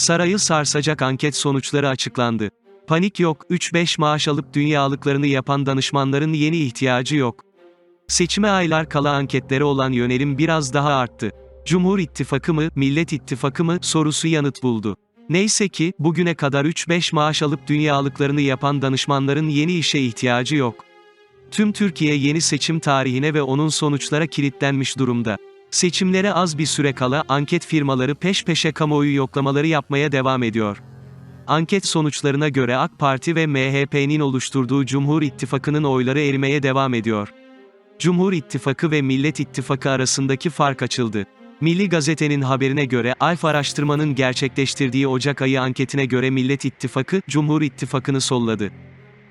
Sarayı sarsacak anket sonuçları açıklandı. Panik yok, 3-5 maaş alıp dünyalıklarını yapan danışmanların yeni ihtiyacı yok. Seçime aylar kala anketlere olan yönelim biraz daha arttı. Cumhur İttifakı mı, Millet İttifakı mı sorusu yanıt buldu. Neyse ki, bugüne kadar 3-5 maaş alıp dünyalıklarını yapan danışmanların yeni işe ihtiyacı yok. Tüm Türkiye yeni seçim tarihine ve onun sonuçlara kilitlenmiş durumda. Seçimlere az bir süre kala anket firmaları peş peşe kamuoyu yoklamaları yapmaya devam ediyor. Anket sonuçlarına göre AK Parti ve MHP'nin oluşturduğu Cumhur İttifakı'nın oyları erimeye devam ediyor. Cumhur İttifakı ve Millet İttifakı arasındaki fark açıldı. Milli Gazete'nin haberine göre Alfa Araştırma'nın gerçekleştirdiği Ocak ayı anketine göre Millet İttifakı, Cumhur İttifakı'nı solladı.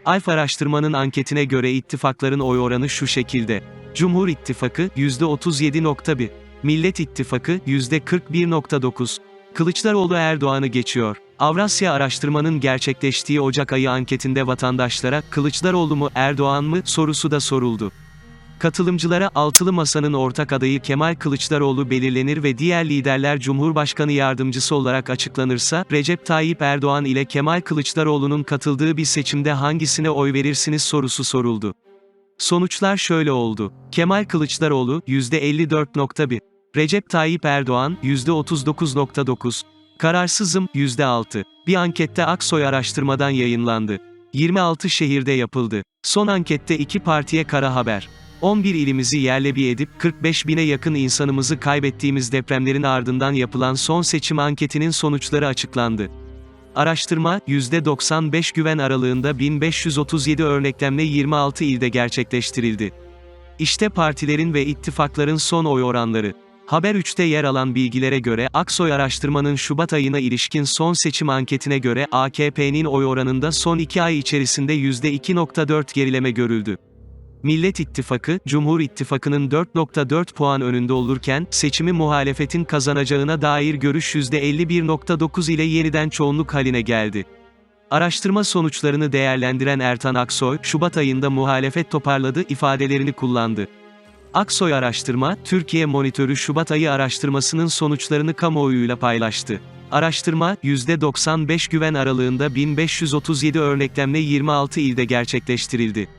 Alfa Araştırma'nın anketine göre ittifakların oy oranı şu şekilde. Cumhur İttifakı, %37.1. Millet İttifakı, %41.9. Kılıçdaroğlu Erdoğan'ı geçiyor. Avrasya Araştırma'nın gerçekleştiği Ocak ayı anketinde vatandaşlara, Kılıçdaroğlu mu, Erdoğan mı, sorusu da soruldu. Katılımcılara altılı masanın ortak adayı Kemal Kılıçdaroğlu belirlenir ve diğer liderler Cumhurbaşkanı yardımcısı olarak açıklanırsa, Recep Tayyip Erdoğan ile Kemal Kılıçdaroğlu'nun katıldığı bir seçimde hangisine oy verirsiniz sorusu soruldu. Sonuçlar şöyle oldu. Kemal Kılıçdaroğlu, %54.1. Recep Tayyip Erdoğan, %39.9. Kararsızım, %6. Bir ankette Aksoy araştırmadan yayınlandı. 26 şehirde yapıldı. Son ankette iki partiye kara haber. 11 ilimizi yerle bir edip 45 bine yakın insanımızı kaybettiğimiz depremlerin ardından yapılan son seçim anketinin sonuçları açıklandı. Araştırma, %95 güven aralığında 1537 örneklemle 26 ilde gerçekleştirildi. İşte partilerin ve ittifakların son oy oranları. Haber 3'te yer alan bilgilere göre Aksoy araştırmanın Şubat ayına ilişkin son seçim anketine göre AKP'nin oy oranında son 2 ay içerisinde %2.4 gerileme görüldü. Millet İttifakı, Cumhur İttifakı'nın 4.4 puan önünde olurken, seçimi muhalefetin kazanacağına dair görüş %51.9 ile yeniden çoğunluk haline geldi. Araştırma sonuçlarını değerlendiren Ertan Aksoy, Şubat ayında muhalefet toparladı ifadelerini kullandı. Aksoy Araştırma, Türkiye Monitörü Şubat ayı araştırmasının sonuçlarını kamuoyuyla paylaştı. Araştırma, %95 güven aralığında 1537 örneklemle 26 ilde gerçekleştirildi.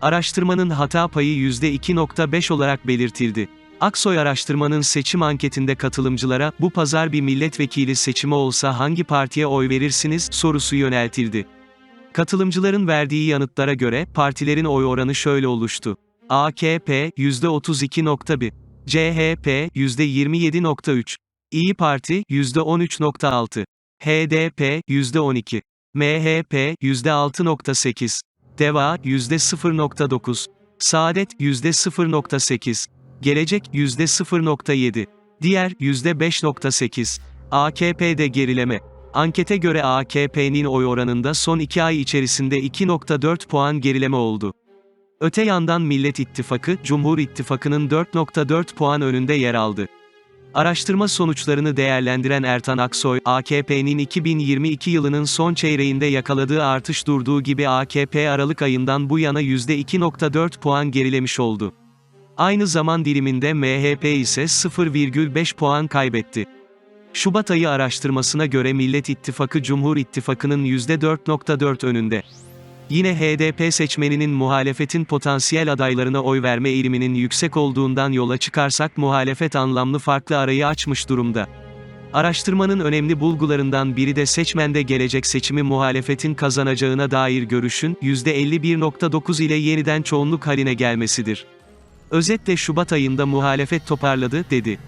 Araştırmanın hata payı %2.5 olarak belirtildi. Aksoy araştırmanın seçim anketinde katılımcılara, bu pazar bir milletvekili seçimi olsa hangi partiye oy verirsiniz, sorusu yöneltildi. Katılımcıların verdiği yanıtlara göre, partilerin oy oranı şöyle oluştu. AKP, %32.1. CHP, %27.3. İyi Parti, %13.6. HDP, %12. MHP, %6.8. Deva, %0.9. Saadet, %0.8. Gelecek, %0.7. Diğer, %5.8. AKP'de gerileme. Ankete göre AKP'nin oy oranında son 2 ay içerisinde 2.4 puan gerileme oldu. Öte yandan Millet İttifakı, Cumhur İttifakı'nın 4.4 puan önünde yer aldı. Araştırma sonuçlarını değerlendiren Ertan Aksoy, AKP'nin 2022 yılının son çeyreğinde yakaladığı artış durduğu gibi AKP Aralık ayından bu yana %2.4 puan gerilemiş oldu. Aynı zaman diliminde MHP ise 0,5 puan kaybetti. Şubat ayı araştırmasına göre Millet İttifakı Cumhur İttifakı'nın %4.4 önünde. Yine HDP seçmeninin muhalefetin potansiyel adaylarına oy verme eğiliminin yüksek olduğundan yola çıkarsak muhalefet anlamlı farklı arayı açmış durumda. Araştırmanın önemli bulgularından biri de seçmende gelecek seçimi muhalefetin kazanacağına dair görüşün %51.9 ile yeniden çoğunluk haline gelmesidir. Özetle Şubat ayında muhalefet toparladı, dedi.